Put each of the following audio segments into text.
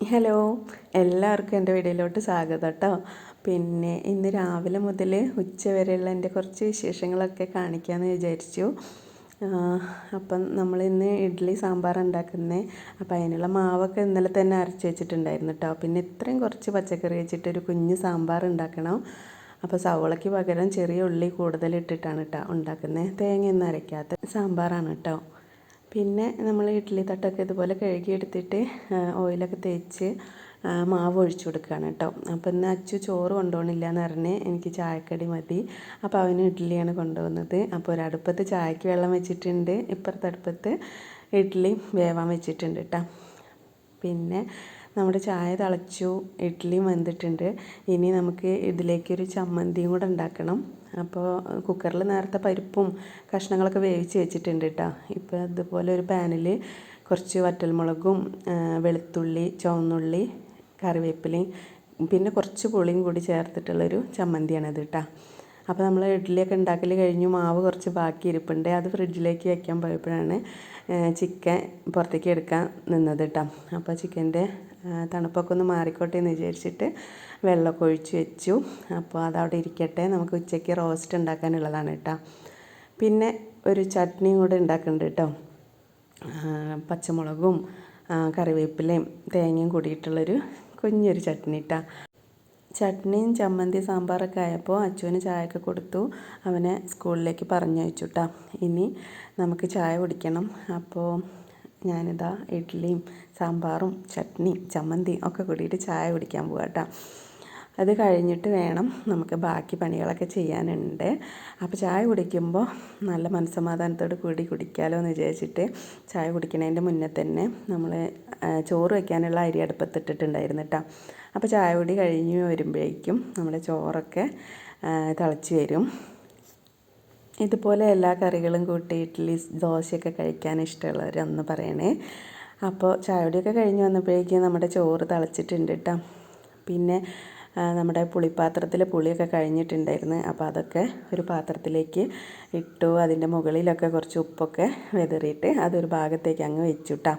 Hello എല്ലാവർക്കും എന്റെ വീഡിയോയിലോട്ട് സ്വാഗതം കേട്ടോ പിന്നെ ഇന്ന് രാവിലെ മുതൽ ഉച്ച വരെയുള്ള എന്റെ കുറച്ച് വിശേഷങ്ങളൊക്കെ കാണിക്കാമെന്ന് വിചാരിച്ചു. അപ്പം നമ്മളിന്ന് ഇഡ്ഡലി സാമ്പാർ ഉണ്ടാക്കുന്നത് അപ്പം അതിനുള്ള മാവൊക്കെ ഇന്നലെ തന്നെ അരച്ച് വെച്ചിട്ടുണ്ടായിരുന്നു കേട്ടോ പിന്നെ ഇത്രയും കുറച്ച് പച്ചക്കറി വെച്ചിട്ട് ഒരു കുഞ്ഞ് സാമ്പാർ ഉണ്ടാക്കണം. അപ്പോൾ സവോളയ്ക്ക് പകരം ചെറിയ ഉള്ളി കൂടുതൽ ഇട്ടിട്ടാണ് കേട്ടോ ഉണ്ടാക്കുന്നത് തേങ്ങയൊന്നും അരയ്ക്കാത്ത സാമ്പാറാണ് കേട്ടോ പിന്നെ നമ്മൾ ഇഡ്ഡലി തട്ടൊക്കെ ഇതുപോലെ കഴുകിയെടുത്തിട്ട് ഓയിലൊക്കെ തേച്ച് മാവ് ഒഴിച്ചു കൊടുക്കുകയാണ് കേട്ടോ. അപ്പോൾ ഇന്ന് അച്ചു ചോറ് കൊണ്ടുപോകണില്ല എന്ന് പറഞ്ഞ് എനിക്ക് ചായക്കടി മതി. അപ്പോൾ അവന് ഇഡ്ഡലിയാണ് കൊണ്ടുപോകുന്നത്. അപ്പോൾ ഒരടുപ്പത്ത് ചായക്ക് വെള്ളം വെച്ചിട്ടുണ്ട്. ഇപ്പുറത്തെ അടുപ്പത്ത് ഇഡ്ഡലി വേവാൻ വെച്ചിട്ടുണ്ട് കേട്ടോ. പിന്നെ നമ്മുടെ ചായ തിളച്ചു ഇഡ്ഡലിയും വെന്തിട്ടുണ്ട്. ഇനി നമുക്ക് ഇതിലേക്കൊരു ചമ്മന്തിയും കൂടെ ഉണ്ടാക്കണം. അപ്പോൾ കുക്കറിൽ നേരത്തെ പരിപ്പും കഷ്ണങ്ങളൊക്കെ വേവിച്ച് വെച്ചിട്ടുണ്ട് കേട്ടോ. ഇപ്പോൾ അതുപോലെ ഒരു പാനിൽ കുറച്ച് വറ്റൽമുളകും വെളുത്തുള്ളി ചുവന്നുള്ളി കറിവേപ്പിലയും പിന്നെ കുറച്ച് പുളിയും കൂടി ചേർത്തിട്ടുള്ളൊരു ചമ്മന്തിയാണിത് കേട്ടോ. അപ്പോൾ നമ്മൾ ഇഡ്ഡലിയൊക്കെ ഉണ്ടാക്കൽ കഴിഞ്ഞു മാവ് കുറച്ച് ബാക്കി ഇരിപ്പുണ്ട്. അത് ഫ്രിഡ്ജിലേക്ക് വയ്ക്കാൻ പോയപ്പോഴാണ് ചിക്കൻ പുറത്തേക്ക് എടുക്കാൻ നിന്നത് കേട്ടോ. അപ്പോൾ ചിക്കന്റെ തണുപ്പൊക്കെ ഒന്ന് മാറിക്കോട്ടെ എന്ന് വിചാരിച്ചിട്ട് വെള്ളമൊക്കെ ഒഴിച്ച് വെച്ചു. അപ്പോൾ അതവിടെ ഇരിക്കട്ടെ നമുക്ക് ഉച്ചയ്ക്ക് റോസ്റ്റ് ഉണ്ടാക്കാനുള്ളതാണ് കേട്ടോ. പിന്നെ ഒരു ചട്നിയും കൂടെ ഉണ്ടാക്കുന്നുണ്ട് കേട്ടോ. പച്ചമുളകും കറിവേപ്പിലയും തേങ്ങയും കൂടിയിട്ടുള്ളൊരു കുഞ്ഞൊരു ചട്നി കേട്ടോ. ചട്നിയും ചമ്മന്തി സാമ്പാറൊക്കെ ആയപ്പോൾ അച്ചുവിന് ചായയൊക്കെ കൊടുത്തു. അവനെ സ്കൂളിലേക്ക് പറഞ്ഞയച്ചു കേട്ടോ ഇനി നമുക്ക് ചായ കുടിക്കണം. അപ്പോൾ ഞാനിതാ ഇഡ്ഡലിയും സാമ്പാറും ചട്നിയും ചമ്മന്തി ഒക്കെ കൂടിയിട്ട് ചായ കുടിക്കാൻ പോകാം കേട്ടോ അത് കഴിഞ്ഞിട്ട് വേണം നമുക്ക് ബാക്കി പണികളൊക്കെ ചെയ്യാനുണ്ട്. അപ്പോൾ ചായ കുടിക്കുമ്പോൾ നല്ല മനസ്സമാധാനത്തോട് കൂടി കുടിക്കാമല്ലോ എന്ന് വിചാരിച്ചിട്ട് ചായ കുടിക്കുന്നതിന്റെ മുന്നേ തന്നെ നമ്മൾ ചോറ് വയ്ക്കാനുള്ള അരി അടുപ്പത്തിട്ടിട്ടുണ്ടായിരുന്നു കേട്ടോ അപ്പോൾ ചായ കുടി കഴിഞ്ഞ് വരുമ്പോഴേക്കും നമ്മുടെ ചോറൊക്കെ തിളച്ച് വരും. ഇതുപോലെ എല്ലാ കറികളും കൂട്ടി ഇഡ്ഡലി ദോശയൊക്കെ കഴിക്കാൻ ഇഷ്ടമുള്ളവരൊന്ന് പറയണേ. അപ്പോൾ ചായ ചായയുടെയൊക്കെ കഴിഞ്ഞ് വന്നപ്പോഴേക്കും നമ്മുടെ ചോറ് തിളച്ചിട്ടുണ്ട് കേട്ടോ പിന്നെ നമ്മുടെ പുളിപ്പാത്രത്തിൽ പുളിയൊക്കെ കഴിഞ്ഞിട്ടുണ്ടായിരുന്നു. അപ്പോൾ അതൊക്കെ ഒരു പാത്രത്തിലേക്ക് ഇട്ടു. അതിന്റെ മുകളിലൊക്കെ കുറച്ച് ഉപ്പൊക്കെ വെതറിയിട്ട് അതൊരു ഭാഗത്തേക്ക് അങ്ങ് വെച്ചു കേട്ടോ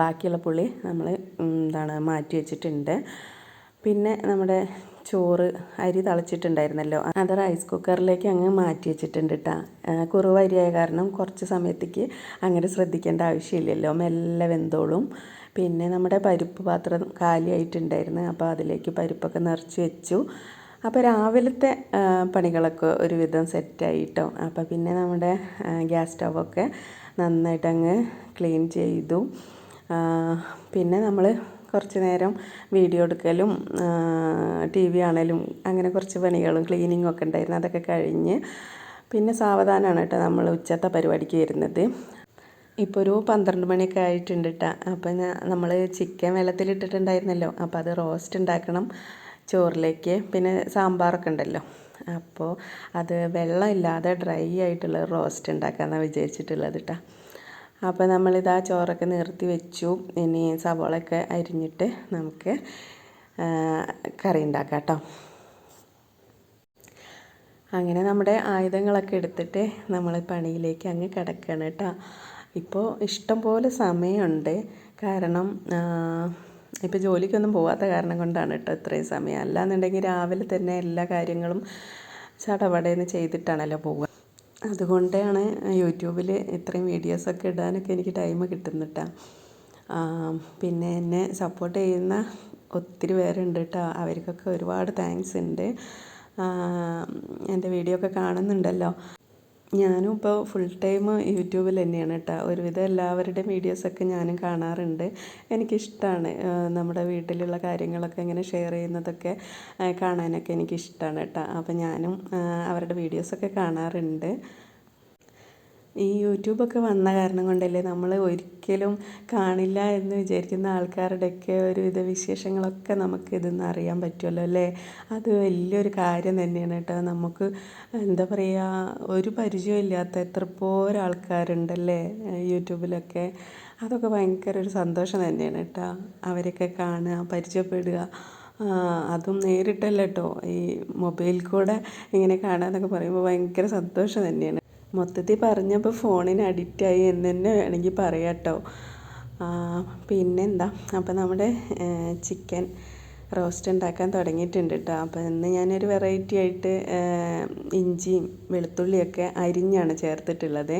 ബാക്കിയുള്ള പുളി നമ്മൾ എന്താണ് മാറ്റി വെച്ചിട്ടുണ്ട്. പിന്നെ നമ്മുടെ ചോറ് അരി തളച്ചിട്ടുണ്ടായിരുന്നല്ലോ. അത് റൈസ് കുക്കറിലേക്ക് അങ്ങ് മാറ്റി വെച്ചിട്ടുണ്ട് കേട്ടോ കുറവ് അരിയായ കാരണം കുറച്ച് സമയത്തേക്ക് അങ്ങനെ ശ്രദ്ധിക്കേണ്ട ആവശ്യമില്ലല്ലോ. മെല്ലെ വെന്തോളും. പിന്നെ നമ്മുടെ പരിപ്പ് പാത്രം കാലിയായിട്ടുണ്ടായിരുന്നു. അപ്പോൾ അതിലേക്ക് പരിപ്പൊക്കെ നിറച്ച് വെച്ചു. അപ്പോൾ രാവിലത്തെ പണികളൊക്കെ ഒരുവിധം സെറ്റായിട്ടോ അപ്പോൾ പിന്നെ നമ്മുടെ ഗ്യാസ് സ്റ്റവൊക്കെ നന്നായിട്ടങ്ങ് ക്ലീൻ ചെയ്തു. പിന്നെ നമ്മൾ കുറച്ച് നേരം വീഡിയോ എടുക്കലും ടി വി ആണേലും അങ്ങനെ കുറച്ച് പണികളും ക്ലീനിങ്ങും ഒക്കെ ഉണ്ടായിരുന്നു. അതൊക്കെ കഴിഞ്ഞ് പിന്നെ സാവധാനമാണ് കേട്ടോ നമ്മൾ ഉച്ചത്തെ പരിപാടിക്ക് വരുന്നത്. ഇപ്പോൾ ഒരു പന്ത്രണ്ട് മണിയൊക്കെ ആയിട്ടുണ്ട് കേട്ടോ അപ്പം നമ്മൾ ചിക്കൻ വെള്ളത്തിലിട്ടിട്ടുണ്ടായിരുന്നല്ലോ അപ്പോൾ അത് റോസ്റ്റ് ഉണ്ടാക്കണം ചോറിലേക്ക്. പിന്നെ സാമ്പാറൊക്കെ ഉണ്ടല്ലോ. അപ്പോൾ അത് വെള്ളമില്ലാതെ ഡ്രൈ ആയിട്ടുള്ള റോസ്റ്റ് ഉണ്ടാക്കാമെന്നാണ് വിചാരിച്ചിട്ടുള്ളത് കേട്ടോ അപ്പോൾ നമ്മളിതാ ചോറൊക്കെ നിർത്തി വെച്ചു. ഇനി സവോളയൊക്കെ അരിഞ്ഞിട്ട് നമുക്ക് കറി ഉണ്ടാക്കാം കേട്ടോ അങ്ങനെ നമ്മുടെ ആയുധങ്ങളൊക്കെ എടുത്തിട്ട് നമ്മൾ പണിയിലേക്ക് അങ്ങ് കിടക്കണം കേട്ടോ ഇപ്പോൾ ഇഷ്ടം പോലെ സമയമുണ്ട്. കാരണം ഇപ്പോൾ ജോലിക്കൊന്നും പോവാത്ത കാരണം കൊണ്ടാണ് കേട്ടോ ഇത്രയും സമയം. അല്ലാന്നുണ്ടെങ്കിൽ രാവിലെ തന്നെ എല്ലാ കാര്യങ്ങളും ചടപടയെന്ന് ചെയ്തിട്ടാണല്ലോ പോവുക. അതുകൊണ്ടാണ് യൂട്യൂബിൽ ഇത്രയും വീഡിയോസൊക്കെ ഇടാനൊക്കെ എനിക്ക് ടൈം കിട്ടുന്നിട്ടാ. പിന്നെ എന്നെ സപ്പോർട്ട് ചെയ്യുന്ന ഒത്തിരി പേരുണ്ട് കേട്ടോ അവർക്കൊക്കെ ഒരുപാട് താങ്ക്സ് ഉണ്ട്. എന്റെ വീഡിയോ ഒക്കെ കാണുന്നുണ്ടല്ലോ. ഞാനും ഇപ്പോൾ ഫുൾ ടൈം യൂട്യൂബിൽ തന്നെയാണ് കേട്ടോ ഒരുവിധം എല്ലാവരുടെയും വീഡിയോസൊക്കെ ഞാനും കാണാറുണ്ട്. എനിക്കിഷ്ടമാണ് നമ്മുടെ വീട്ടിലുള്ള കാര്യങ്ങളൊക്കെ ഇങ്ങനെ ഷെയർ ചെയ്യുന്നതൊക്കെ കാണാനൊക്കെ എനിക്കിഷ്ടമാണ് കേട്ടോ അപ്പോൾ ഞാനും അവരുടെ വീഡിയോസൊക്കെ കാണാറുണ്ട്. ഈ യൂട്യൂബൊക്കെ വന്ന കാരണം കൊണ്ടല്ലേ നമ്മൾ ഒരിക്കലും കാണില്ല എന്ന് വിചാരിക്കുന്ന ആൾക്കാരുടെയൊക്കെ ഒരുവിധ വിശേഷങ്ങളൊക്കെ നമുക്ക് ഇതിന്ന് അറിയാൻ പറ്റുമല്ലോ അല്ലേ? അത് വലിയൊരു കാര്യം തന്നെയാണ് കേട്ടോ. നമുക്ക് എന്താ പറയുക ഒരു പരിചയമില്ലാത്ത എത്ര പോരെ യൂട്യൂബിലൊക്കെ. അതൊക്കെ ഭയങ്കര ഒരു സന്തോഷം തന്നെയാണ് കേട്ടോ. അവരൊക്കെ കാണുക പരിചയപ്പെടുക. അതും നേരിട്ടല്ല ഈ മൊബൈൽ കൂടെ ഇങ്ങനെ കാണുക എന്നൊക്കെ പറയുമ്പോൾ ഭയങ്കര സന്തോഷം തന്നെയാണ്. മൊത്തത്തിൽ പറഞ്ഞപ്പോൾ ഫോണിന് അഡിക്റ്റായി എന്ന് തന്നെ വേണമെങ്കിൽ പറയാം കേട്ടോ പിന്നെന്താ? അപ്പോൾ നമ്മുടെ ചിക്കൻ റോസ്റ്റ് ഉണ്ടാക്കാൻ തുടങ്ങിയിട്ടുണ്ട് കേട്ടോ അപ്പോൾ ഇന്ന് ഞാനൊരു വെറൈറ്റി ആയിട്ട് ഇഞ്ചിയും വെളുത്തുള്ളിയൊക്കെ അരിഞ്ഞാണ് ചേർത്തിട്ടുള്ളത്.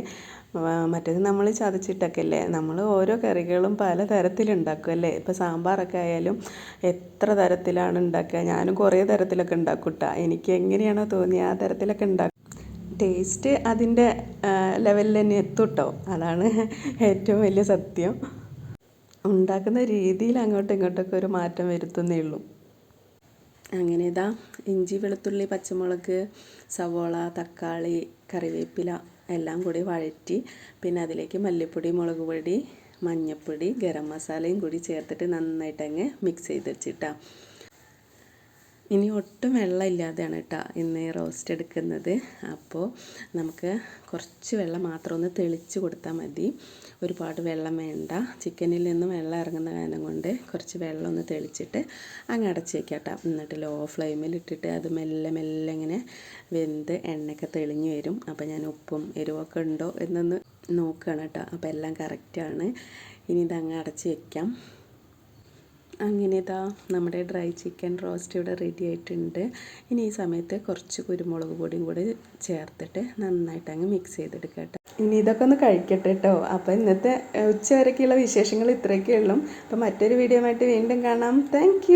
മറ്റേത് നമ്മൾ ചതച്ചിട്ടൊക്കെ അല്ലേ നമ്മൾ ഓരോ കറികളും പല തരത്തിലുണ്ടാക്കും അല്ലേ? ഇപ്പോൾ സാമ്പാറൊക്കെ ആയാലും എത്ര തരത്തിലാണ് ഉണ്ടാക്കുക? ഞാനും കുറേ തരത്തിലൊക്കെ ഉണ്ടാക്കും കേട്ടോ എനിക്ക് എങ്ങനെയാണോ തോന്നിയത് ആ തരത്തിലൊക്കെ ഉണ്ടാക്കും. ടേസ്റ്റ് അതിന്റെ ലെവലിൽ തന്നെ എത്തും കേട്ടോ അതാണ് ഏറ്റവും വലിയ സത്യം. ഉണ്ടാക്കുന്ന രീതിയിൽ അങ്ങോട്ടും ഇങ്ങോട്ടൊക്കെ ഒരു മാറ്റം വരുത്തുന്നേ ഉള്ളൂ. അങ്ങനെ ഇതാ ഇഞ്ചി വെളുത്തുള്ളി പച്ചമുളക് സവോള തക്കാളി കറിവേപ്പില എല്ലാം കൂടി വഴറ്റി പിന്നെ അതിലേക്ക് മല്ലിപ്പൊടി മുളക് പൊടി മഞ്ഞൾപ്പൊടി ഗരം മസാലയും കൂടി ചേർത്തിട്ട് നന്നായിട്ട് അങ്ങ് മിക്സ് ചെയ്ത് വെച്ചിട്ടാണ് ഇനി ഒട്ടും വെള്ളമില്ലാതെയാണ് കേട്ടോ ഇന്ന് റോസ്റ്റ് എടുക്കുന്നത്. അപ്പോൾ നമുക്ക് കുറച്ച് വെള്ളം മാത്രം ഒന്ന് തെളിച്ച് കൊടുത്താൽ മതി. ഒരുപാട് വെള്ളം വേണ്ട. ചിക്കനിൽ നിന്നും വെള്ളം ഇറങ്ങുന്ന കാരണം കൊണ്ട് കുറച്ച് വെള്ളം ഒന്ന് തെളിച്ചിട്ട് അങ്ങ് അടച്ച് വെക്കാം കേട്ടോ. എന്നിട്ട് ലോ ഫ്ലെയിമിൽ ഇട്ടിട്ട് അത് മെല്ലെ മെല്ലെ ഇങ്ങനെ വെന്ത് എണ്ണയൊക്കെ തെളിഞ്ഞ് വരും. അപ്പോൾ ഞാൻ ഉപ്പും എരിവൊക്കെ ഉണ്ടോ എന്നൊന്ന് നോക്കുകയാണ് കേട്ടോ. അപ്പോൾ എല്ലാം കറക്റ്റാണ് ഇനി ഇതങ്ങ് അടച്ച് വെക്കാം. അങ്ങനെ ഇതാ നമ്മുടെ ഡ്രൈ ചിക്കൻ റോസ്റ്റ് ഇവിടെ റെഡി ആയിട്ടുണ്ട്. ഇനി ഈ സമയത്ത് കുറച്ച് കുരുമുളക് പൊടിയും കൂടി ചേർത്തിട്ട് നന്നായിട്ട് അങ്ങ് മിക്സ് ചെയ്തെടുക്കുക കേട്ടോ. ഇനി ഇതൊക്കെ ഒന്ന് കഴിക്കട്ടെ കേട്ടോ. അപ്പോൾ ഇന്നത്തെ ഉച്ച വരയ്ക്കുള്ള വിശേഷങ്ങൾ ഇത്രയൊക്കെ ഉള്ളൂ. അപ്പോൾ മറ്റൊരു വീഡിയോ ആയിട്ട് വീണ്ടും കാണാം. താങ്ക്